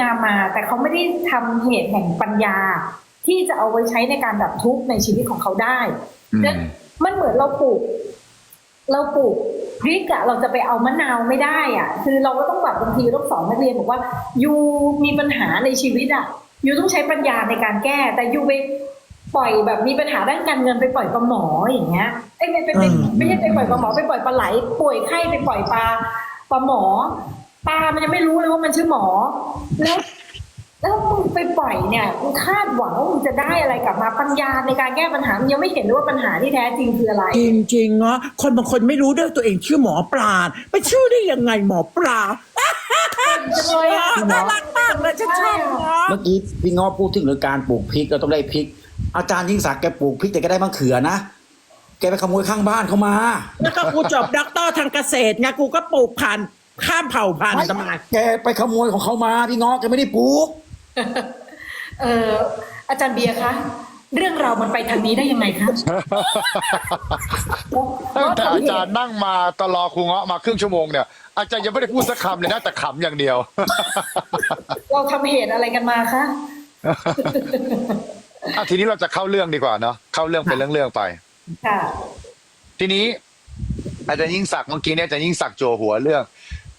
งามมา แต่เขาไม่ได้ทำเหตุแห่งปัญญา ที่จะเอาไว้ใช้ในการดับทุกข์ในชีวิตของเขาได้อืมและมันเหมือนเราปลูก เราปลูกพริกอะเราจะไปเอามะนาวไม่ได้อะคือเราก็ต้องแบบบางทีต้องสอนนักเรียนบอกว่ายูมีปัญหาในชีวิตอะยูต้องใช้ปัญญาในการแก้ แต่ยูไปปล่อยแบบมีปัญหาด้านการเงินไปปล่อยปลาหมออย่างเงี้ยเอ้ยไม่ไม่ไม่อืมไม่ใช่ไปปล่อยปลาหมอไปปล่อยปลาไหล ป่วยไข้ไปปล่อยปลาปลาหมอ ปลามันยังไม่รู้เลยว่ามันชื่อหมอ แล้ว แล้วมึงไปปล่อยเนี่ยมึงคาดหวังว่ามึงจะได้อะไรกลับมาปัญญาในการแก้ปัญหามึงยังไม่เห็นเลยว่าปัญหาที่แท้จริงคืออะไร จริงๆเนาะคนบางคนไม่รู้ด้วยตัวเองชื่อหมอปลาไปชื่อได้ยังไงหมอปลาจังเลยอะ น่ารักมากเลยฉันชอบเนาะ เมื่อกี้พี่ง้อพูดถึงเรื่องการปลูกพริกเราต้องได้พริก อาจารย์ยิ่งศักดิ์แกปลูกพริกแต่ก็ได้มะเขือนะแกไปขโมยข้างบ้านเขามา แล้วก็กูจบด็อกเตอร์ทางเกษตรไงกูก็ปลูกพันธุ์ ข้ามเผ่าพันธุ์ทำไมแกไปขโมยของเขามาพี่ง้อแกไม่ได้ปลูก เอออาจารย์เบียร์คะเรื่องเราวมันไปทางนี้ได้ยังไงคะตั้งแต่อาจารย์นั่งมาตลอครูเงาะมาครึ่งชั่วโมงเนี่ยอาจารย์ยังไม่ได้พูดสักคำเลยนะแต่ขำอย่างเดียว เราทำเหตุอะไรกันมาคะอะทีนี้เราจะเข้าเรื่องดีกว่าเนาะเข้าเรื่องเป็นเรื่องๆไปค่ะทีนี้ อาจารย์ยิ่งศักดิ์เมื่อกี้เนี่ยอาจารย์ยิ่งศักดิ์โจหัวเรื่อง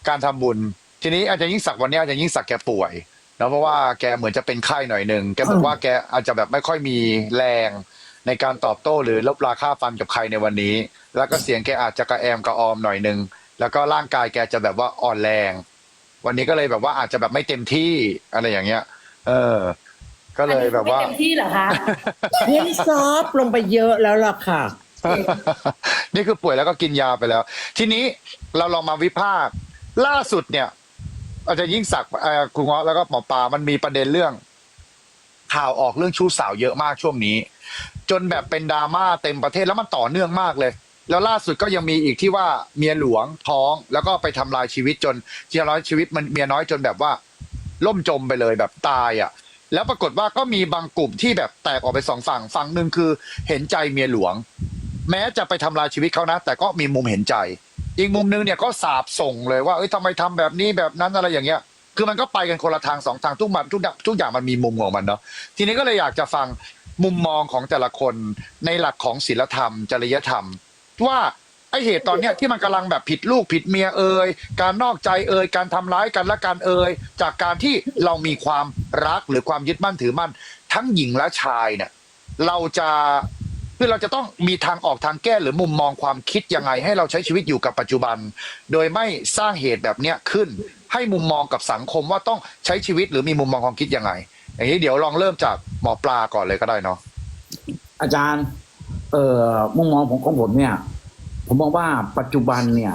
การทำบุญ ทีนี้อาจารย์ยิ่งศักดิ์วันนี้อาจารย์ยิ่งศักดิ์แกป่วยแล้วเพราะว่าแกเหมือนจะเป็นไข้หน่อยหนึ่งแกบอกว่าแกอาจจะแบบไม่ค่อยมีแรงในการตอบโต้หรือลบราค่าฟันกับใครในวันนี้ แล้วก็เสียงแกอาจจะกระแอมกระออมหน่อยหนึ่งแล้วก็ร่างกายแกจะแบบว่าอ่อนแรง วันนี้ก็เลยแบบว่าอาจจะแบบไม่เต็มที่อะไรอย่างเงี้ย เออ ก็เลยแบบว่าอันนี้ไม่เต็มที่เหรอคะเฮ้ยซอฟต์ลงไปเยอะแล้วล่ะค่ะ นี่คือป่วยแล้วก็กินยาไปแล้ว ทีนี้เราลองมาวิพากษ์ ล่าสุดเนี่ย อาจจะยิ่งศักดิ์คุณเงาะแล้วก็หมอปลามันมีประเด็นเรื่อง ข่าวออกเรื่องชู้สาวเยอะมากช่วงนี้ จนแบบเป็นดราม่าเต็มประเทศแล้วมันต่อเนื่องมากเลย แล้วล่าสุดก็ยังมีอีกที่ว่าเมียหลวงท้องแล้วก็ไปทำลายชีวิตจนเมียน้อยชีวิตมันเมียน้อยจนแบบว่า ล่มจมไปเลยแบบตายอะแล้วปรากฏว่าก็มีบางกลุ่มที่แบบแตกออกไปสองฝั่งฝั่งหนึ่งคือ เห็นใจเมียหลวง แม้จะไปทำลายชีวิตเขานะ แต่ก็มีมุมเห็นใจ อีกมุมนึงเนี่ยก็สาบส่งเลยว่าเอ้ยทำไมทำแบบนี้แบบนั้นอะไรอย่างเงี้ย คือมันก็ไปกันคนละทางสองทางทุกมันทุกทุกอย่างมันมีมุมของมันเนาะทีนี้ก็เลยอยากจะฟังมุมมองของแต่ละคนในหลักของศีลธรรม จริยธรรม ว่าไอเหตุตอนเนี้ยที่มันกำลังแบบผิดลูกผิดเมียเอ่ยการนอกใจเอ่ยการทำร้ายกันและการเอ่ยจากการที่เรามีความรักหรือความยึดมั่นถือมั่น ทั้งหญิงและชายเนี่ยเราจะ คือเราจะต้องมีทางออกทางแก้หรือมุมมองความคิดยังไง ให้เราใช้ชีวิตอยู่กับปัจจุบัน โดยไม่สร้างเหตุแบบเนี้ยขึ้น ให้มุมมองกับสังคมว่าต้องใช้ชีวิตหรือมีมุมมองความคิดยังไง อย่างนี้เดี๋ยวลองเริ่มจากหมอปลาก่อนเลยก็ได้เนาะอาจารย์ เอ่อมุมมองผมของผมเนี่ย ผมมองว่าปัจจุบันเนี่ย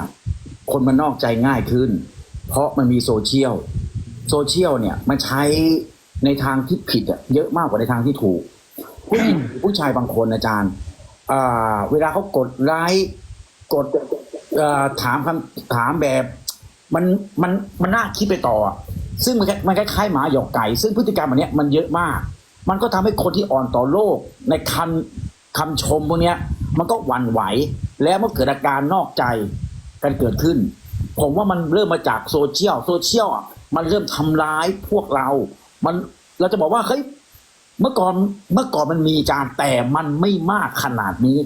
คนมันนอกใจง่ายขึ้น เพราะมันมีโซเชียลโซเชียลเนี่ยมันใช้ในทางที่ผิดอะเยอะมากกว่าในทางที่ถูก ผู้หญิงผู้ชายบางคนอาจารย์อ่าเวลาเขากดไลค์กดเอ่อถามคำถามแบบ มันมันมันน่าคิดไปต่ออะซึ่งมันมันคล้ายๆหมาหยอกไก่ ซึ่งพฤติกรรมแบบเนี้ยมันเยอะมาก มันก็ทำให้คนที่อ่อนต่อโลก ในคำคำชมพวกเนี้ย มันก็หวั่นไหว แล้วเมื่อเกิดอาการนอกใจกันเกิดขึ้น ผมว่ามันเริ่มมาจากโซเชียลโซเชียลอะมันเริ่มทำร้ายพวกเรา มันเราจะบอกว่าเฮ้ย เมื่อก่อนเมื่อก่อนมันมีจานแต่มันไม่มากขนาดนี้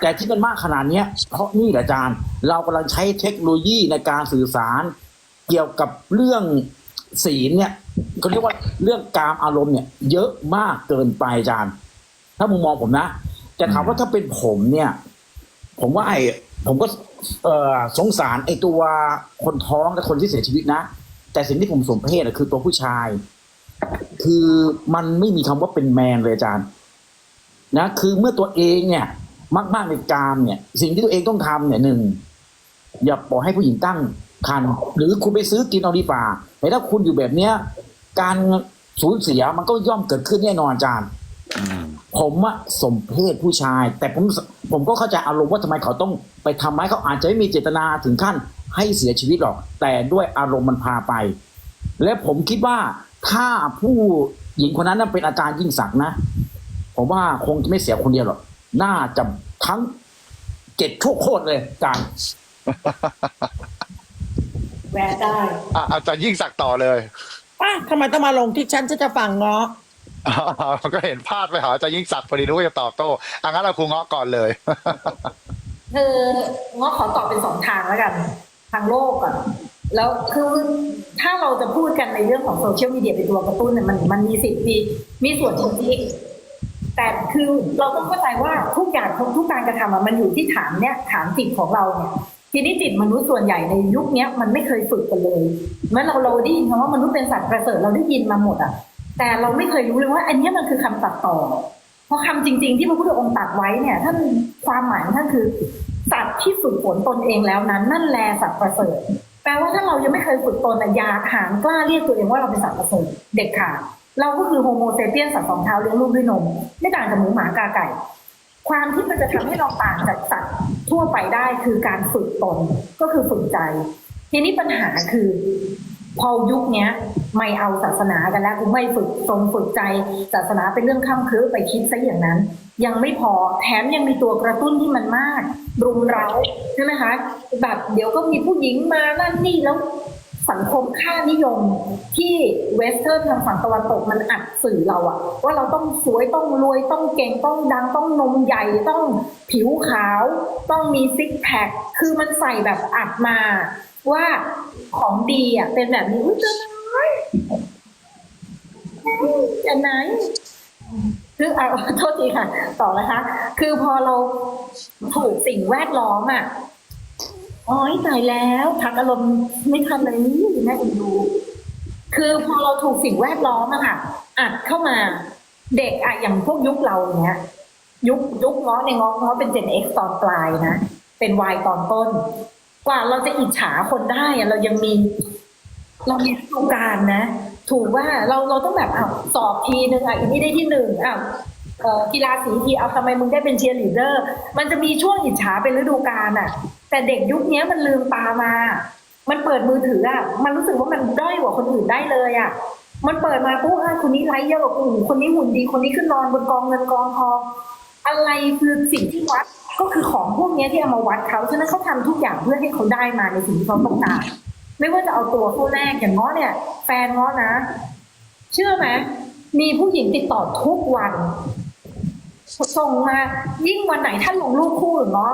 แต่ที่มันมากขนาดเนี้ย เพราะนี่แหละอาจารย์เรากำลังใช้เทคโนโลยีในการสื่อสาร เกี่ยวกับเรื่องศีลเนี่ยเขาเรียกว่าเรื่องการอารมณ์เนี่ย เยอะมากเกินไปอาจารย์ถ้ามุมมองผมนะแต่ถามว่าถ้าเป็นผมเนี่ย ผมว่าไอ้ผมก็เอ่อสงสารไอ้ตัวคนท้องและคนที่เสียชีวิตนะ แต่สิ่งที่ผมสมเพศอะคือตัวผู้ชาย คือมันไม่มีคำว่าเป็นแมนเลยอาจารย์ นะ คือเมื่อตัวเองเนี่ยมากๆในกามเนี่ย สิ่งที่ตัวเองต้องทำเนี่ยหนึ่งอย่าปล่อยให้ผู้หญิงตั้งคันหรือคุณไปซื้อกินเอาดีกว่าแต่ถ้าคุณอยู่แบบเนี้ย การสูญเสียมันก็ย่อมเกิดขึ้นแน่นอนอาจารย์ผมอะสมเพศผู้ชาย แต่ผมผมก็เข้าใจอารมณ์ว่าทำไมเขาต้องไปทำร้ายเขาอาจจะไม่มีเจตนาถึงขั้นให้เสียชีวิตหรอก แต่ด้วยอารมณ์มันพาไป และผมคิดว่า ถ้าผู้หญิงคนนั้นนะเป็นอาจารย์ยิ่งศักดิ์นะผมว่าคงจะไม่เสียคนเดียวหรอกน่าจะทั้งเจ็ดชั่วโคตรเลยอาจารย์แวะได้อะอาจารย์ยิ่งศักดิ์ต่อเลยป้าทำไมต้องมาลงที่ฉันฉันจะฟังเงาะอ๋อก็เห็นพลาดไปหาอาจารย์ยิ่งศักดิ์พอดีนึกว่าจะตอบโต้อะงั้นเราครูเงาะก่อนเลยคือง้อขอตอบเป็นสองทางแล้วกัน ทางโลกก่อน แล้วคือถ้าเราจะพูดกันในเรื่องของโซเชียลมีเดียเป็นตัวกระตุ้นเนี่ยมันมันมีสิทธิ์มีมีส่วนจริงๆแต่คือเราต้องเข้าใจว่าทุกอย่างทุกการกระทำมันอยู่ที่ฐานเนี่ยฐานจิตของเราเนี่ยทีนี้จิตมนุษย์ส่วนใหญ่ในยุคนี้มันไม่เคยฝึกกันเลย เมื่อเราเราได้ยินคำว่ามนุษย์เป็นสัตว์ประเสริฐเราได้ยินมาหมดอะ แต่เราไม่เคยรู้เลยว่า อันนี้มันคือคำตัดต่อ เพราะคำจริง ๆ ที่พระพุทธองค์ตรัดไว้เนี่ยท่านความหมายท่านคือสัตว์ที่ฝึกฝนตนเองแล้วนั้นนั่นแลสัตว์ประเสริฐ แปลว่าถ้าเรายังไม่เคยฝึกตนอยาหางกล้าเรียกตัวเองว่าเราเป็นสัตว์ประเสริฐเด็กขาดเราก็คือโฮโมเซเปียนสัตว์สองเท้าเลี้ยงลูกด้วยนม ไม่ต่างจากหมูหมากาไก่ ความที่มันจะทำให้เราต่างจากสัตว์ทั่วไปได้คือการฝึกตนก็คือฝึกใจ ทีนี้ปัญหาคือ พอยุคเนี้ยไม่เอาศาสนากันแล้วกูไม่ฝึกทรงฝึกใจศาสนาเป็นเรื่องข้ามคืบไปคิดซะอย่างนั้น ยังไม่พอแถมยังมีตัวกระตุ้นที่มันมาก รุมเร้าใช่ไหมคะแบบเดี๋ยวก็มีผู้หญิงมานั่นนี่แล้วสังคมค่านิยมที่เวสเทิร์นทางฝั่งตะวันตกมันอัดสื่อเราอะว่าเราต้องสวยต้องรวยต้องเก่งต้องดังต้องนมใหญ่ต้องผิวขาว ต้องมีซิกแพคคือมันใส่แบบอัดมา ว่าของดีอะเป็นแบบนี้อุ๊ยจะไหนจะไหนคือเอาโทษทีค่ะ ต่อนะคะ คือพอเราถูกสิ่งแวดล้อมอะอ๋อยตายแล้วทักอารมณ์ไม่ทันเลยนี่แม่เอ็นดูคือพอเราถูกสิ่งแวดล้อมอะค่ะอัดเข้ามาเด็กอะอย่างพวกยุคเราเนี้ย ยุคยุคง้อในง้อง้อเป็น Gen X ตอนปลายนะ เป็น Y ตอนต้น กว่าเราจะอิจฉาคนได้อะเรายังมี เรามีโครงการนะ ถูกว่าเราเราต้องแบบอ้าวสอบทีหนึ่งอะอีกนี่ได้ที่หนึ่งอ้าวกีฬาสีทีเอาทำไมมึงได้เป็นเชียร์ลีดเดอร์ มันจะมีช่วงอิจฉาเป็นฤดูกาลอะ แต่เด็กยุคนี้มันลืมตามา มันเปิดมือถืออะ มันรู้สึกว่ามันด้อยกว่าคนอื่นได้เลยอะ มันเปิดมาปุ๊บอะคนนี้ไลฟ์เยอะกว่ากูคนนี้หุ่นดี คนนี้ขึ้นนอนบนกองเงินกองทอง อะไรคือสิ่งที่วัด ก็คือของพวกนี้ที่เอามาวัดเขาฉะนั้นเขาทำทุกอย่างเพื่อให้เขาได้มาในสิ่งที่เขาต้องการไม่ว่าจะเอาตัวคู่แรกอย่างง้อเนี่ย แฟนง้อนะ เชื่อไหมมีผู้หญิงติดต่อทุกวันส่งมายิ่งวันไหนท่านลงรูปคู่หรือง้อ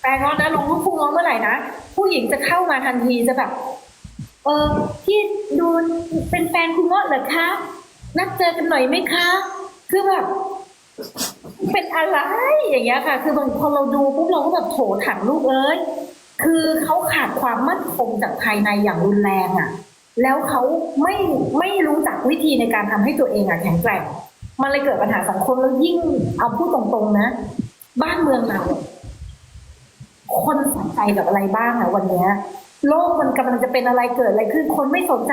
แฟนง้อนะลงรูปคู่ง้อเมื่อไหร่นะผู้หญิงจะเข้ามาทันทีจะแบบ เออพี่ดูเป็นแฟนคุณง้อเหรอคะนัดเจอกันหน่อยไหมคะ คือแบบ เป็นอะไรอย่างเงี้ยค่ะ คือบางพอเราดูปุ๊บเราก็แบบโถถังลูกเอ้ยคือเขาขาดความมั่นคงจากภายในอย่างรุนแรงอะ่ะ แล้วเขาไม่ไม่รู้จักวิธีในการทำให้ตัวเองอะ่ะแข็งแกร่งมันเลยเกิดปัญหาสังคมแล้วยิ่งเอาพูดตรงๆนะ บ้านเมืองเราคนสนใจกับอะไรบ้างอะวันเนี้ยโลกมันกำลังจะเป็นอะไรเกิดอะไรขึ้นคนไม่สนใจ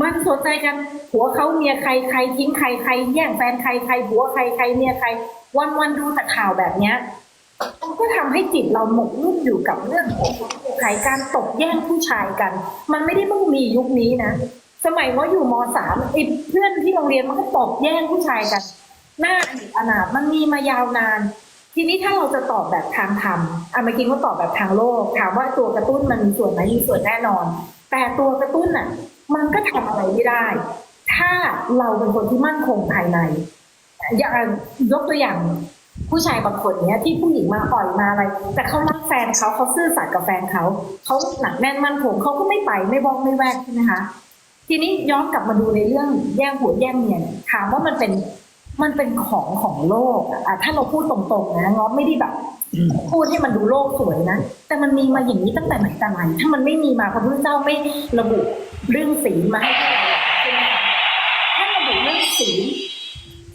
มันสนใจกันผัวเขาเมียใครใครทิ้งใครใครแย่งแฟนใครใครผัวใครใครเมียใคร วันวันดูแต่ข่าวแบบเนี้ยมันก็ทำให้จิตเราหมกมุ่นอยู่กับเรื่องของขายการตกแย่งผู้ชายกัน มันไม่ได้เพิ่งมียุคนี้นะสมัยว่าอยู่มสามไอ้เพื่อนที่โรงเรียนมันก็ตกแย่งผู้ชายกัน หน้าอดีตอนาถมันมีมายาวนาน ทีนี้ถ้าเราจะตอบแบบทางธรรมอะเมื่อกี้เขาตอบแบบทางโลก ถามว่าตัวกระตุ้นมันมีส่วนไหมมีส่วนแน่นอน แต่ตัวกระตุ้นอะ มันก็ทำอะไรไม่ได้ ถ้าเราเป็นคนที่มั่นคงภายใน อย่างยกตัวอย่างผู้ชายบางคนเนี้ยที่ผู้หญิงมาอ่อยมาอะไร แต่เขารักแฟนเขาเขาซื่อสัตย์กับแฟนเขาเขาหนักแน่นมั่นคงเขาก็ไม่ไปไม่บอกไม่แวกใช่ไหมคะทีนี้ย้อนกลับมาดูในเรื่องแย่งผัวแย่งเมียเนี่ยถามว่ามันเป็นมันเป็นของของโลกอะถ้าเราพูดตรงๆนะง้อไม่ได้แบบพูดให้มันดูโลกสวยนะ แต่มันมีมาอย่างนี้ตั้งแต่ไหนแต่ไรถ้ามันไม่มีมาพระพุทธเจ้าไม่ระบุ เรื่องศีลมาให้พวกเราใช่ไหมคะท่านระบุเรื่องศีล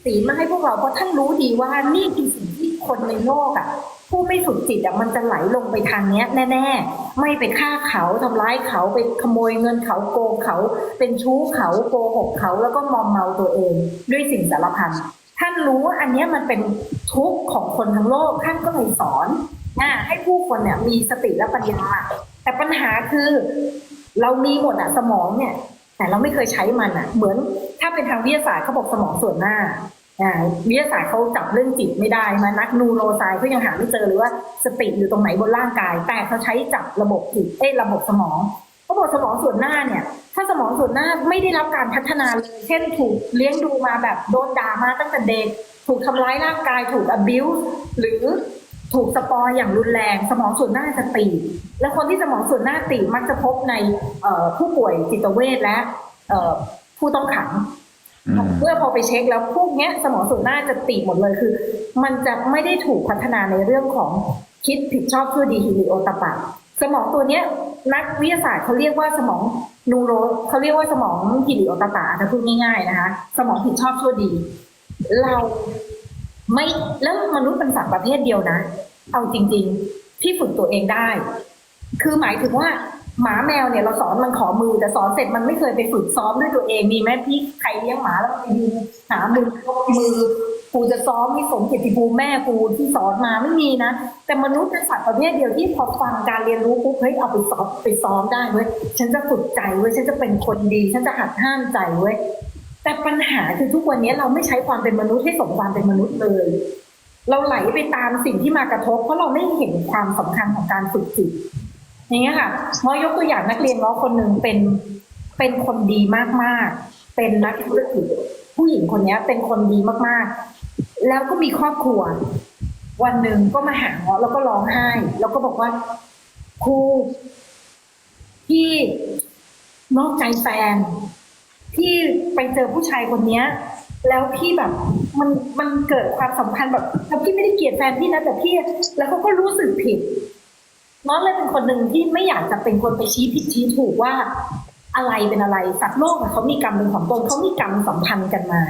ศีลมาให้พวกเราเพราะท่านรู้ดีว่านี่คือสิ่งที่คนในโลกอะ ผู้ไม่ฝึกจิตอะมันจะไหลลงไปทางเนี้ยแน่ ๆ ไม่ไปฆ่าเขาทำร้ายเขาไปขโมยเงินเขาโกงเขา เป็นชู้เขาโกหกเขาแล้วก็มอมเมาตัวเอง ด้วยสิ่งสารพันท่านรู้ว่าอันเนี้ยมันเป็นทุกข์ของคนทั้งโลกท่านก็เลยสอนอ่าให้ผู้คนเนี่ยมีสติและปัญญาแต่ปัญหาคือ เรามีหมดอะสมองเนี่ย แต่เราไม่เคยใช้มันอะเหมือนถ้าเป็นทางวิทยาศาสตร์เขาบอกสมองส่วนหน้าอ่าวิทยาศาสตร์เขาจับเรื่องจิตไม่ได้มานักนูโรไซน์เขายังหาไม่เจอเลยว่าสติอยู่ตรงไหนบนร่างกาย แต่เขาใช้จับระบบจิตเอ้ระบบสมองเขาบอกสมองส่วนหน้าเนี่ย ถ้าสมองส่วนหน้าไม่ได้รับการพัฒนาเลยเช่นถูกเลี้ยงดูมาแบบโดนด่ามาตั้งแต่เด็ก ถูกทำร้ายร่างกายถูก abuse หรือ ถูกสปอยอย่างรุนแรงสมองส่วนหน้าจะตีบและคนที่สมองส่วนหน้าตีบมักจะพบในเอ่อผู้ป่วยจิตเวชและเอ่อผู้ต้องขังเมื่อพอไปเช็คแล้วพวกเนี้ย สมองส่วนหน้าจะตีบหมดเลยคือ มันจะไม่ได้ถูกพัฒนาในเรื่องของคิดผิดชอบชั่วดีฮิริโอตปะสมองตัวเนี้ยนักวิทยาศาสตร์เขาเรียกว่าสมองนูโรเขาเรียกว่าสมองฮิริโอตปะถ้าพูดง่ายๆนะคะ สมองผิดชอบชั่วดี เรา ไม่แล้วมนุษย์เป็นสัตว์ประเภทเดียวนะ เอาจริง ๆ ที่ฝึกตัวเองได้ คือหมายถึงว่า หมาแมวเนี่ยเราสอนมันขอมือแต่สอนเสร็จมันไม่เคยไปฝึกซ้อมด้วยตัวเองมีไหมพี่ใครเลี้ยงหมาแล้วไปยืนหามือมือกูจะซ้อมให้สมเกียรติภูมิแม่กูที่สอนมาไม่มีนะ แต่มนุษย์เป็นสัตว์ประเภทเดียวที่พอฟังการเรียนรู้ปุ๊บเฮ้ยเอาไปซ้อมไปซ้อมได้เว้ยฉันจะฝึกใจเว้ยฉันจะเป็นคนดี ฉันจะหัดห้ามใจเว้ย แต่ปัญหาคือทุกวันนี้เราไม่ใช้ความเป็นมนุษย์ให้สมความเป็นมนุษย์เลย เราไหลไปตามสิ่งที่มากระทบ เพราะเราไม่เห็นความสำคัญของการฝึกจิตอย่างเงี้ยค่ะมอยกตัวอย่างนักเรียนน้องคนหนึ่งเป็นเป็นคนดีมากๆ เป็นนักธุรกิจผู้หญิงคนนี้เป็นคนดีมากๆ แล้วก็มีครอบครัว วันหนึ่งก็มาหาเงาะแล้วก็ร้องไห้ แล้วก็บอกว่าครูพี่นอกใจแฟน พี่ไปเจอผู้ชายคนเนี้ย แล้วพี่แบบมันมันเกิดความสัมพันธ์แบบแต่พี่ไม่ได้เกลียดแฟนพี่นะแต่พี่แล้วเขาก็รู้สึกผิดน้องเลยเป็นคนหนึ่งที่ไม่อยากจะเป็นคนไปชี้ผิดชี้ถูกว่าอะไรเป็นอะไรสัตว์โลกเขามีกรรมเป็นของตนเขามีกรรมสัมพันธ์กันมา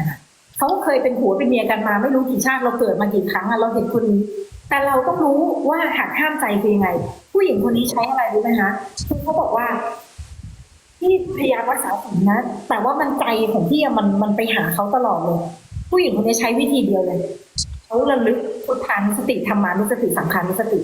เขาเคยเป็นผัวเป็นเมียกันมา ไม่รู้กี่ชาติเราเกิดมากี่ครั้งอะเราเห็นคนนี้แต่เราต้องรู้ว่าหักห้ามใจคือยังไง ผู้หญิงคนนี้ใช้อะไรรู้ไหมคะคือเขาบอกว่า พี่พยายามรักษาผมนะ แต่ว่ามันใจของพี่อะมันมันไปหาเขาตลอดเลย ผู้หญิงคนนี้ใช้วิธีเดียวเลยเขาระลึกพุทธานุสติธรรมานุสติสังขานุสติ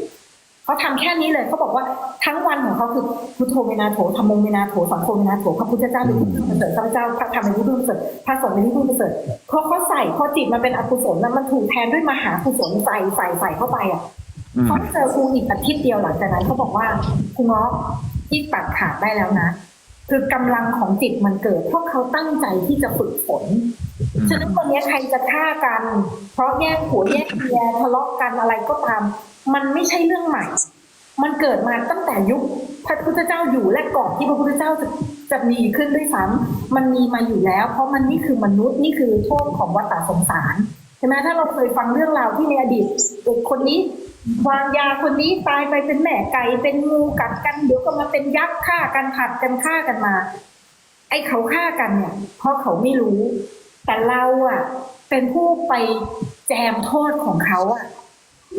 เขาทำแค่นี้เลยเขาบอกว่าทั้งวันของเขาคือพุทโธเมนาโถธรรมงเมนาโถสังโฆเมนาโถพระพุทธเจ้าเป็นผู้ประเสริฐพระเจ้าพระธรรมเป็นผู้ประเสริฐพระสงฆ์เป็นผู้ประเสริฐเพราะเขาใส่พอจิตมันเป็นอกุศลแล้วมันถูกแทนด้วยมหากุศลใส่ใส่ใส่เข้าไปอะเขาเจอครูอีกอาทิตย์เดียวหลังจากนั้นเขาบอกว่าครูเงาะที่ตัดขาดได้แล้วนะ คือกำลังของจิตมันเกิด เพราะเขาตั้งใจที่จะฝึกฝน ฉะนั้นวันนี้ใครจะฆ่ากัน เพราะแย่งผัวแย่งเมียทะเลาะกันอะไรก็ตาม มันไม่ใช่เรื่องใหม่ มันเกิดมาตั้งแต่ยุคพระพุทธเจ้าอยู่และก่อนที่พระพุทธเจ้าจะจะมีขึ้นด้วยซ้ำมันมีมาอยู่แล้ว เพราะมันนี่คือมนุษย์นี่คือโทษของวัฏสงสารใช่ไหมถ้าเราเคยฟังเรื่องราวที่ในอดีตเด็กคนนี้ วางยาคนนี้ตายไปเป็นแม่ไก่เป็นงูกัดกันเดี๋ยวก็มาเป็นยักษ์ฆ่ากันผัดกันฆ่ากันมา ไอ้เขาฆ่ากันเนี่ย เพราะเขาไม่รู้ แต่เราอะ เป็นผู้ไปแจมโทษของเขาอะ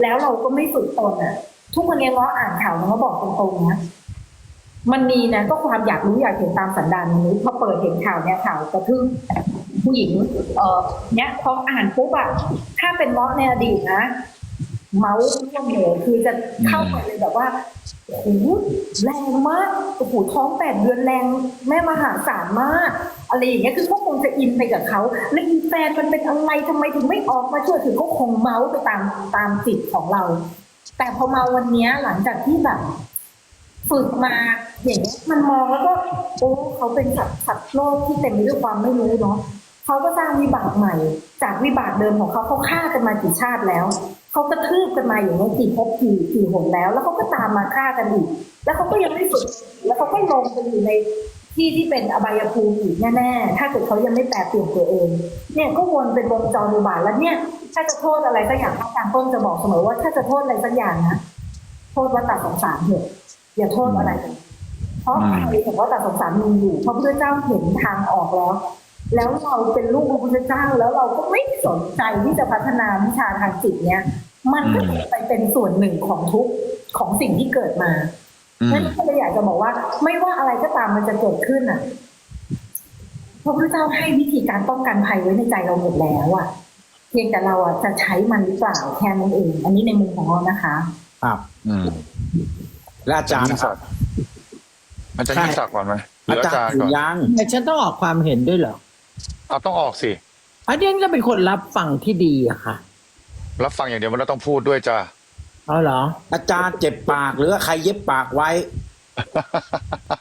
แล้วเราก็ไม่ฝึกตนอะ ทุกวันนี้ง้ออ่านข่าวง้อบอกตรงๆนะมันมีนะก็ความอยากรู้อยากเห็นตามสันดานมนุษย์พอเปิดเห็นข่าวเนี่ยข่าวกระทืบผู้หญิง เออเนี่ยพออ่านปุ๊บอะถ้าเป็นง้อในอดีตนะ เมาส์ร่วมเลยคือจะเข้าไปเลยแบบว่าโอ้โหแรงมากโอ้โหท้องแปดเดือนแรงแม่มหาศาลมากอะไรอย่างเงี้ยคือเขาคงจะอินไปกับเขาแล้วอีแฟนมันเป็นอะไรทำไมถึงไม่ออกมาช่วยถึงก็คงเมาส์ไปตามตามจิตของเรา แต่พอมาวันเนี้ยหลังจากที่แบบฝึกมาอย่างเงี้ยมันมองแล้วก็โอ้เขาเป็นสัตว์สัตว์โลกที่เต็มไปด้วยความไม่รู้เนาะเขาก็สร้างวิบากใหม่ จากวิบากเดิมของเขาเขาฆ่ากันมากี่ชาติแล้ว เขากระทืบกันมาอย่างนี้ยกี่ภพกี่กี่หนแล้ว แล้วเขาก็ตามมาฆ่ากันอีก แล้วเขาก็ยังไม่ฝึกแล้วเขาก็ลงไปอยู่ในที่ที่เป็นอบายภูมิอีกแน่ๆ ถ้าเกิดเขายังไม่แปลเปลี่ยนตัวเอง เนี่ยก็วนเป็นวงจรอุบาทแล้วเนี่ย ถ้าจะโทษอะไรสักอย่างพระอาจารย์ต้นจะบอกเสมอว่าถ้าจะโทษอะไรสักอย่างนะ โทษว่าตัดสงสารเถอะอย่าโทษอะไรเลยเพราะใครเห็นว่าตัดสงสารมีอยู่เพราะพระพุทธเจ้าเห็นทางออกแล้ว แล้วเราเป็นลูกพระพุทธเจ้าแล้วเราก็ไม่สนใจที่จะพัฒนาวิชาทางจิตเนี้ยมันก็จะไปเป็นส่วนหนึ่งของทุกข์ของสิ่งที่เกิดมาอืมนั่นก็เลยอยากจะบอกว่า ไม่ว่าอะไรก็ตามมันจะเกิดขึ้นอะพระพุทธเจ้าให้วิธีการป้องกันภัยไว้ในใจเราหมดแล้วอะ เพียงแต่เราอะจะใช้มันหรือเปล่าแค่นั้นเอง อันนี้ในมุมของเรานะคะครับอืมและอาจารย์นะครับอาจารย์ยิ่งศักดิ์ก่อนไหมหรืออาอาจาจารรย์ย์ก่อนยังแต่ฉันต้องออกความเห็นด้วยเหรอ เอาต้องออกสิอันนี้ก็เป็นคนรับฟังที่ดีอะค่ะ รับฟังอย่างเดียวมันต้องพูดด้วยจ้าเอาเหรอ อาจารย์เจ็บปากหรือว่าใครเย็บปากไว้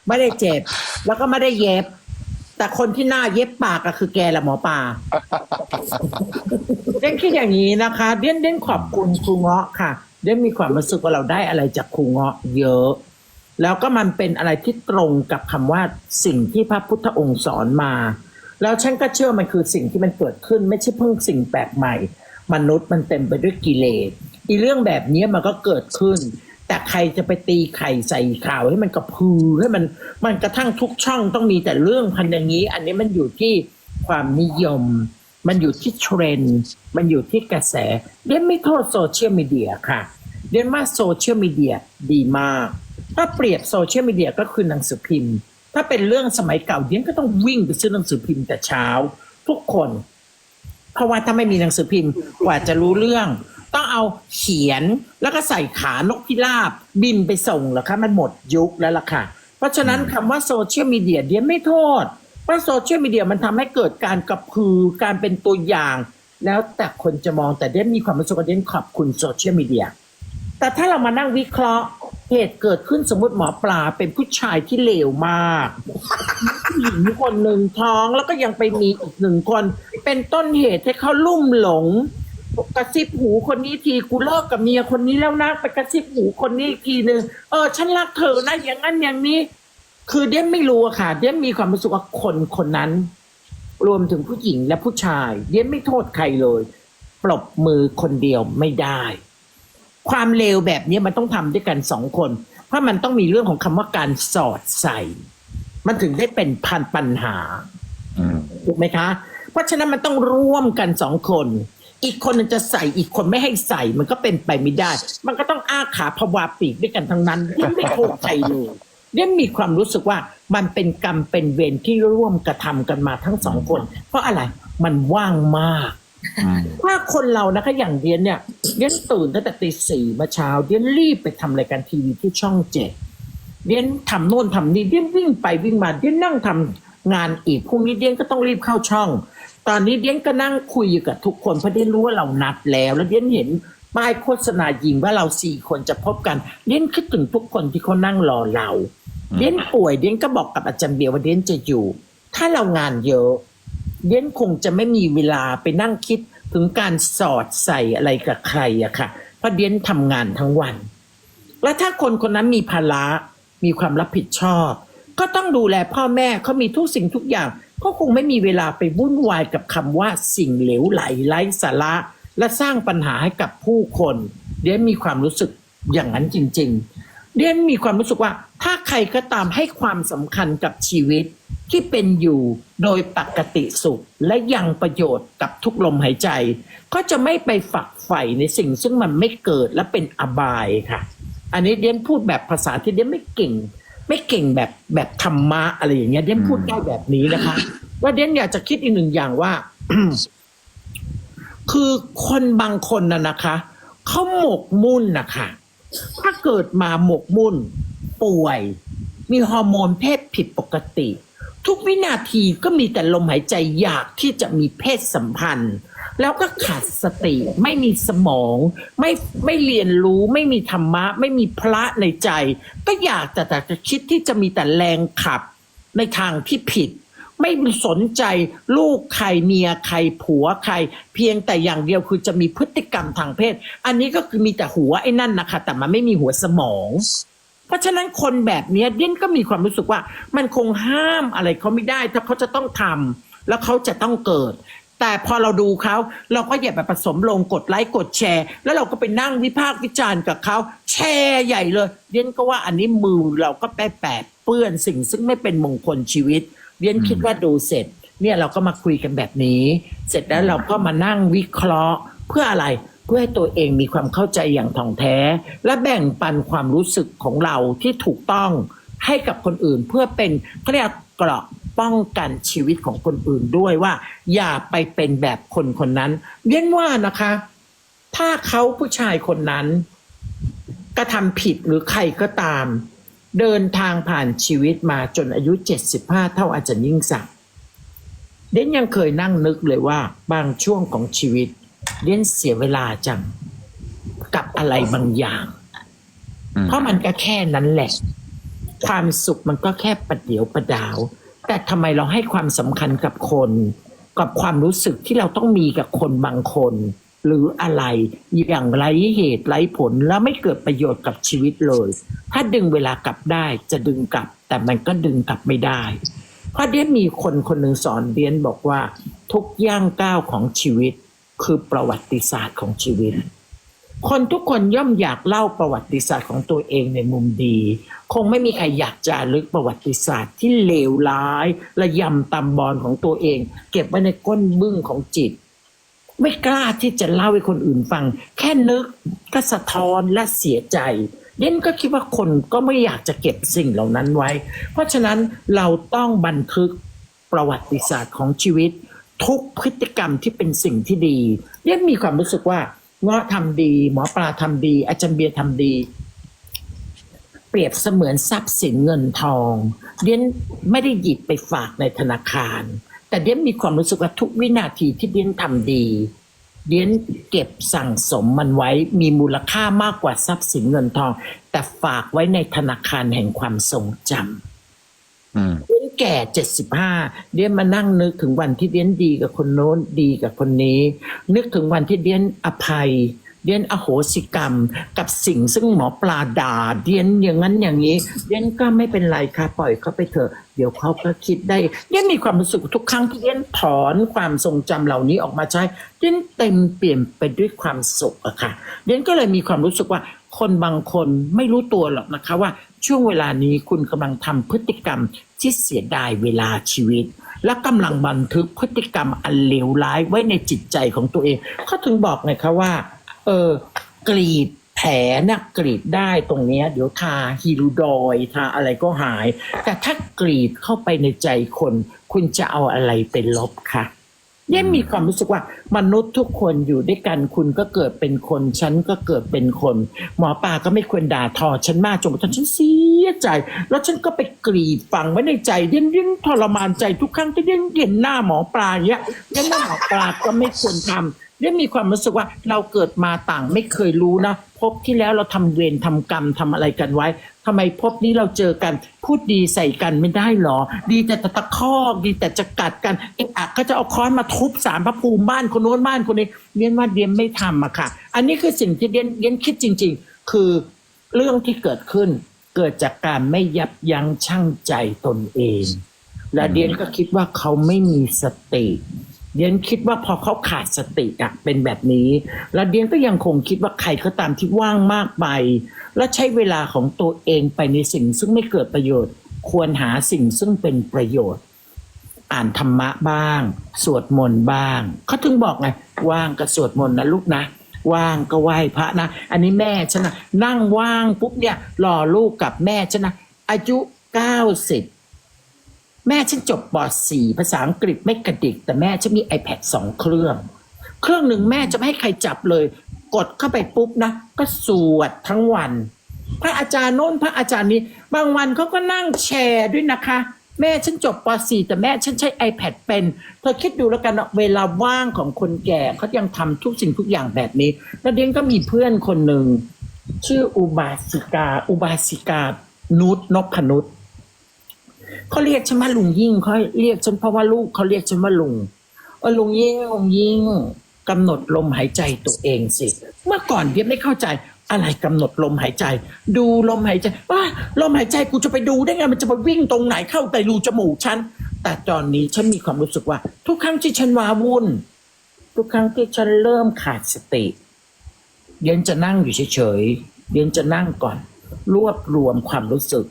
ไม่ได้เจ็บ แล้วก็ไม่ได้เย็บ แต่คนที่หน้าเย็บปากก็คือแกแหละหมอปลาเด่นคิดอย่างนี้นะคะเด่นเด่นขอบคุณครูเงาะค่ะเด่นมีความรู้สึกว่าเราได้อะไรจากครูเงาะเยอะ แล้วก็มันเป็นอะไรที่ตรงกับคำว่าสิ่งที่พระพุทธองค์สอนมา แล้วฉันก็เชื่อมันคือสิ่งที่มันเกิดขึ้น ไม่ใช่เพิ่งสิ่งแปลกใหม่ มนุษย์มันเต็มไปด้วยกิเลสอีเรื่องแบบนี้มันก็เกิดขึ้น แต่ใครจะไปตีไข่ใส่ข่าวให้มันกระพือให้มันมันกระทั่งทุกช่องต้องมีแต่เรื่องพันอย่างนี้ อันนี้มันอยู่ที่ความนิยม มันอยู่ที่เทรนด์มันอยู่ที่กระแสเรียนไม่โทษโซเชียลมีเดียค่ะเรียนว่าโซเชียลมีเดียดีมาก ถ้าเปรียบโซเชียลมีเดียก็คือหนังสือพิมพ์ ถ้าเป็นเรื่องสมัยเก่าเดียนก็ต้องวิ่งไปซื้อหนังสือพิมพ์แต่เช้า ทุกคน เพราะว่าถ้าไม่มีหนังสือพิมพ์กว่าจะรู้เรื่อง ต้องเอาเขียนแล้วก็ใส่ขานกพิราบบินไปส่งเหรอคะมันหมดยุคแล้วล่ะค่ะ เพราะฉะนั้นคำว่าโซเชียลมีเดียเดียนไม่โทษเพราะโซเชียลมีเดียมันทำให้เกิดการกระพือการเป็นตัวอย่าง แล้วแต่คนจะมองแต่เดียนมีความรู้สึกว่าเดียนขอบคุณโซเชียลมีเดียแต่ถ้าเรามานั่งวิเคราะห์ เหตุเกิดขึ้นสมมติหมอปลาเป็นผู้ชายที่เลวมากผู้หญิงคนหนึ่งท้องแล้วก็ยังไปมีอีกหนึ่งคน เป็นต้นเหตุให้เขาลุ่มหลงกระซิบหูคนนี้ทีกูเลิกกับเมียคนนี้แล้วนะไปกระซิบหูคนนี้อีกทีหนึ่งเออ ฉันรักเธอนะอย่างนั้นอย่างนี้ คือเดียไม่รู้อะค่ะ เดียมีความรู้สึกว่าคนคนนั้น รวมถึงผู้หญิงและผู้ชาย เดียไม่โทษใครเลย ปรบมือคนเดียวไม่ได้ ความเลวแบบนี้มันต้องทำด้วยกันสองคน เพราะมันต้องมีเรื่องของคำว่าการสอดใส่ มันถึงได้เป็นพันปัญหาถูกไหมคะ เพราะฉะนั้นมันต้องร่วมกันสองคน อีกคนจะใส่อีกคนไม่ให้ใส่ มันก็เป็นไปไม่ได้ มันก็ต้องอ้าขาพวาปีกด้วยกันทั้งนั้นที่ไม่โทษใครเลยเนี่ยมีความรู้สึกว่ามันเป็นกรรมเป็นเวรที่ร่วมกระทำกันมาทั้งสองคน เพราะอะไรมันว่างมาก ถ้าคนเรานะคะอย่างเดียนเนี่ยเดียนตื่นตั้งแต่ตีสี่มาเช้าเดียนรีบไปทำรายการทีวีที่ช่องเจ็ดเดียนทำโน่นทำนี่เดียนวิ่งไปวิ่งมาเดียนนั่งทำงานอีกพรุ่งนี้เดียนก็ต้องรีบเข้าช่อง ตอนนี้เดียนก็นั่งคุยอยู่กับทุกคนเพราะเดียนรู้ว่าเรานัดแล้ว แล้วเดียนเห็นป้ายโฆษณายิงว่าเราสี่คนจะพบกันเดียนคิดถึงทุกคนที่เขานั่งรอเราเดียนป่วยเดียนก็บอกกับอาจารย์เบียร์ว่าเดียนจะอยู่ ถ้าเรางานเยอะ เดียนคงจะไม่มีเวลาไปนั่งคิดถึงการสอดใส่อะไรกับใครอะค่ะ เพราะเดียนทำงานทั้งวัน แล้วถ้าคนคนนั้นมีภาระมีความรับผิดชอบ ก็ต้องดูแลพ่อแม่เขามีทุกสิ่งทุกอย่างก็คงไม่มีเวลาไปวุ่นวายกับคำว่าสิ่งเหลวไหลไร้สาระ และสร้างปัญหาให้กับผู้คน เดียนมีความรู้สึกอย่างนั้นจริง ๆ เดียนมีความรู้สึกว่าถ้าใครก็ตามให้ความสำคัญกับชีวิต ที่เป็นอยู่โดยปกติสุขและยังประโยชน์กับทุกลมหายใจ ก็จะไม่ไปฝักใฝ่ในสิ่งซึ่งมันไม่เกิดและเป็นอบายค่ะ อันนี้เดียนพูดแบบภาษาที่เดียนไม่เก่ง ไม่เก่งแบบแบบธรรมะอะไรอย่างเงี้ยเดียนพูดได้แบบนี้นะคะ ว่าเดียนอยากจะคิดอีกหนึ่งอย่างว่า คือคนบางคนน่ะนะคะเขาหมกมุ่นนะคะถ้าเกิดมาหมกมุ่นป่วย มีฮอร์โมนเพศผิดปกติ ทุกวินาทีก็มีแต่ลมหายใจอยากที่จะมีเพศสัมพันธ์ แล้วก็ขาดสติไม่มีสมอง ไม่ไม่เรียนรู้ไม่มีธรรมะ ไม่มีพระในใจ ก็อยากแต่แต่จะคิดที่จะมีแต่แรงขับในทางที่ผิด ไม่สนใจลูกใครเมียใครผัวใคร เพียงแต่อย่างเดียวคือจะมีพฤติกรรมทางเพศ อันนี้ก็คือมีแต่หัวไอ้นั่นนะคะแต่มันไม่มีหัวสมอง ราะฉะนั้นคนแบบเนี้ยเดียนก็มีความรู้สึกว่า มันคงห้ามอะไรเขาไม่ได้ ถ้าเขาจะต้องทำแล้วเขาจะต้องเกิด แต่พอเราดูเขาเราก็อย่าไปผสมลงกดไลค์กดแชร์ แล้วเราก็ไปนั่งวิพากษ์วิจารณ์กับเขาแชร์ใหญ่เลยเดียนก็ว่าอันนี้มือเราก็แปะแปดเปื้อนสิ่งซึ่งไม่เป็นมงคลชีวิตเดียนคิดว่าดูเสร็จ เนี่ยเราก็มาคุยกันแบบนี้ เสร็จแล้วเราก็มานั่งวิเคราะห์เพื่ออะไร เพื่อให้ตัวเองมีความเข้าใจอย่างถ่องแท้ และแบ่งปันความรู้สึกของเราที่ถูกต้องให้กับคนอื่นเพื่อเป็นเขาเรียกเกราะป้องกันชีวิตของคนอื่นด้วยว่า อย่าไปเป็นแบบคนคนนั้นเรียนว่านะคะ ถ้าเขาผู้ชายคนนั้นกระทำผิดหรือใครก็ตาม เดินทางผ่านชีวิตมาจนอายุ 75 เท่าอาจารย์ยิ่งศักดิ์เด่นยังเคยนั่งนึกเลยว่าบางช่วงของชีวิต เด่นเสียเวลาจังกับอะไรบางอย่างอืมเพราะมันก็แค่นั้นแหละ ความสุขมันก็แค่ประเดี๋ยวประดาว แต่ทำไมเราให้ความสำคัญกับคน กับความรู้สึกที่เราต้องมีกับคนบางคน หรืออะไรอย่างไรเหตุไรผลแล้วไม่เกิดประโยชน์กับชีวิตเลย ถ้าดึงเวลากลับได้จะดึงกลับ แต่มันก็ดึงกลับไม่ได้ เพราะเดียนมีคนคนหนึ่งสอนเดียนบอกว่า ทุกย่างก้าวของชีวิต คือประวัติศาสตร์ของชีวิต คนทุกคนย่อมอยากเล่าประวัติศาสตร์ของตัวเองในมุมดี คงไม่มีใครอยากจารึกประวัติศาสตร์ที่เลวร้ายระยำตำบอลของตัวเอง เก็บไว้ในก้นบึ้งของจิต ไม่กล้าที่จะเล่าให้คนอื่นฟัง แค่นึกก็สะท้อนและเสียใจเด่นก็คิดว่าคนก็ไม่อยากจะเก็บสิ่งเหล่านั้นไว้ เพราะฉะนั้นเราต้องบันทึกประวัติศาสตร์ของชีวิต ทุกพฤติกรรมที่เป็นสิ่งที่ดีเด่นมีความรู้สึกว่าเงาะทำดี หมอปลาทำดี อาจารย์เบียร์ทำดี เปรียบเสมือนทรัพย์สินเงินทองเดียนไม่ได้หยิบไปฝากในธนาคาร แต่เดียนมีความรู้สึกว่าทุกวินาทีที่เดียนทำดีเดียนเก็บสั่งสมมันไว้มีมูลค่ามากกว่าทรัพย์สินเงินทอง แต่ฝากไว้ในธนาคารแห่งความทรงจำ แก่เจ็ดสิบห้าเดียนมานั่งนึกถึงวันที่เดียนดีกับคนโน้นดีกับคนนี้ นึกถึงวันที่เดียนอภัย เดียนอโหสิกรรม กับสิ่งซึ่งหมอปลาด่าเดียนอย่างนั้นอย่างนี้ เดียนก็ไม่เป็นไรค่ะปล่อยเขาไปเถอะเดี๋ยวเขาก็คิดได้เดียนมีความรู้สึกทุกครั้งที่เดียนถอนความทรงจำเหล่านี้ออกมาใช้เดียนเต็มเปี่ยมไปด้วยความสุขอะค่ะเดียนก็เลยมีความรู้สึกว่าคนบางคนไม่รู้ตัวหรอกนะคะว่าช่วงเวลานี้คุณกำลังทำพฤติกรรม ที่เสียดายเวลาชีวิต และกำลังบันทึกพฤติกรรมอันเลวร้ายไว้ในจิตใจของตัวเองเขาถึงบอกไงคะว่า เออกรีดแผลนะกรีดได้ตรงนี้เดี๋ยวทาฮิรูดอยทาอะไรก็หาย แต่ถ้ากรีดเข้าไปในใจคน คุณจะเอาอะไรไปลบคะ เนี่ยมีความรู้สึกว่ามนุษย์ทุกคนอยู่ด้วยกันคุณก็เกิดเป็นคน ฉันก็เกิดเป็นคน หมอปลาก็ไม่ควรด่าทอฉันมากจนกระทั่งฉันเสียใจ แล้วฉันก็ไปกรีดฝังไว้ในใจเดี้ยนเดี้ยนทรมานใจทุกครั้งที่เดี้ยนเห็นหน้าหมอปลาเนี้ยเดี้ยนหน้าหมอปลาก็ไม่ควรทำเดี้ยนมีความรู้สึกว่าเราเกิดมาต่างไม่เคยรู้นะพบที่แล้วเราทำเวรทำกรรมทำอะไรกันไว้ ทำไมพบนี้เราเจอกัน พูดดีใส่กันไม่ได้หรอ ดีแต่ตะตะคอกดีแต่จะกัดกันเอ็อะก็จะเอาค้อนมาทุบสารพระภูมิบ้านคนโน้นบ้านคนนี้เดียนว่าเดียนไม่ทำอะค่ะ อันนี้คือสิ่งที่เดียนเดียนคิดจริง ๆ คือเรื่องที่เกิดขึ้น เกิดจากการไม่ยับยั้งชั่งใจตนเอง และเดียนก็คิดว่าเขาไม่มีสติเดียนคิดว่าพอเขาขาดสติอะเป็นแบบนี้ และเดียนก็ยังคงคิดว่าใครก็ตามที่ว่างมากไป และใช้เวลาของตัวเองไปในสิ่งซึ่งไม่เกิดประโยชน์ ควรหาสิ่งซึ่งเป็นประโยชน์ อ่านธรรมะบ้าง สวดมนต์บ้างเขาถึงบอกไงว่างก็สวดมนต์นะลูกนะว่างก็ไหว้พระนะ อันนี้แม่ฉันนะนั่งว่างปุ๊บเนี่ยรอลูกกับแม่ฉันนะอายุเก้าสิบแม่ฉันจบป .4 ภาษาอังกฤษไม่กระดิก แต่แม่ฉันมี iPad สองเครื่อง เครื่องหนึ่งแม่จะไม่ให้ใครจับเลย กดเข้าไปปุ๊บนะ ก็สวดทั้งวัน พระอาจารย์โน้นพระอาจารย์นี้ บางวันเขาก็นั่งแชร์ด้วยนะคะ แม่ฉันจบป .4 แต่แม่ฉันใช้ iPad เป็น เธอคิดดูแล้วกันเวลาว่างของคนแก่เขายังทำทุกสิ่งทุกอย่างแบบนี้ แล้วเดียนก็มีเพื่อนคนหนึ่งชื่ออุบาสิกา อุบาสิกา นุชนพนุชเขาเรียกฉันว่าลุงยิ่งเขาเรียกฉันเพราะว่าลูกเขาเรียกฉันว่าลุงเออลุงยิ่งลุงยิ่งกำหนดลมหายใจตัวเองสิ เมื่อก่อนเดียไม่เข้าใจอะไรกำหนดลมหายใจ ดูลมหายใจว่าลมหายใจกูจะไปดูได้ไงมันจะไปวิ่งตรงไหนเข้าแต่รูจมูกฉันแต่ตอนนี้ฉันมีความรู้สึกว่า ทุกครั้งที่ฉันวาวุ่น ทุกครั้งที่ฉันเริ่มขาดสติเดียนจะนั่งอยู่เฉยๆเดียนจะนั่งก่อน รวบรวมความรู้สึก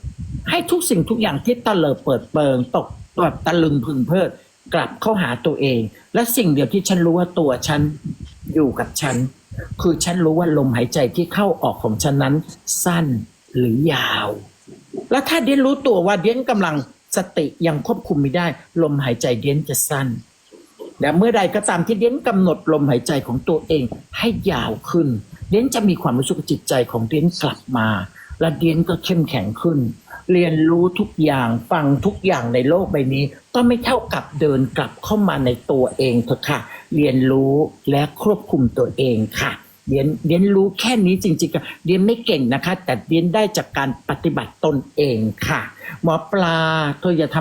ให้ทุกสิ่งทุกอย่างที่ตะเลิดเปิดเปิง ตกแบบตะลึงพึงเพลิด กลับเข้าหาตัวเอง และสิ่งเดียวที่ฉันรู้ว่าตัวฉันอยู่กับฉัน คือฉันรู้ว่าลมหายใจที่เข้าออกของฉันนั้น สั้นหรือยาว แล้วถ้าเดียนรู้ตัวว่าเดียนกำลังสติยังควบคุมไม่ได้ ลมหายใจเดียนจะสั้นและเมื่อใดก็ตามที่เดียนกำหนดลมหายใจของตัวเองให้ยาวขึ้น เดียนจะมีความรู้สึกจิตใจของเดียนกลับมา และเดียนก็เข้มแข็งขึ้น เรียนรู้ทุกอย่างฟังทุกอย่างในโลกใบนี้ ก็ไม่เท่ากับเดินกลับเข้ามาในตัวเองเถอะค่ะ เรียนรู้และควบคุมตัวเองค่ะเรียนเรียนรู้แค่นี้จริงๆเรียนไม่เก่งนะคะ แต่เรียนได้จากการปฏิบัติตนเองค่ะ หมอปลาเธออย่าทำ